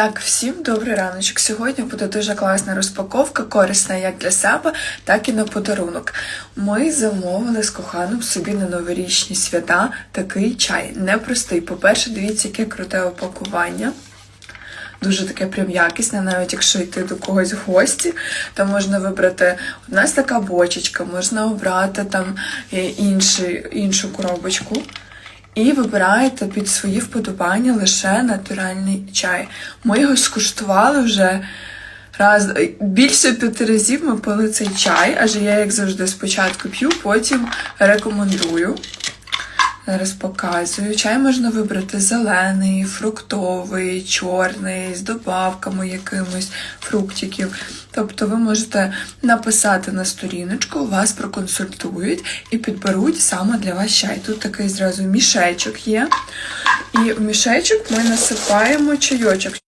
Так, всім добрий раночок. Сьогодні буде дуже класна розпаковка, корисна як для себе, так і на подарунок. Ми замовили з коханом собі на новорічні свята такий чай. Непростий. По-перше, дивіться, яке круте опакування. Дуже таке прям якісне, навіть якщо йти до когось в гості, то можна вибрати у нас така бочечка, можна обрати там е, інший, іншу коробочку. І вибираєте під свої вподобання лише натуральний чай. Ми його скуштували вже раз більше п'яти разів ми пили цей чай, адже я, як завжди, спочатку п'ю, потім рекомендую. Зараз показую. Чай можна вибрати зелений, фруктовий, чорний, з добавками якимось фруктиків. Тобто ви можете написати на сторіночку, вас проконсультують і підберуть саме для вас чай. Тут такий зразу мішечок є. І в мішечок ми насипаємо чайочок.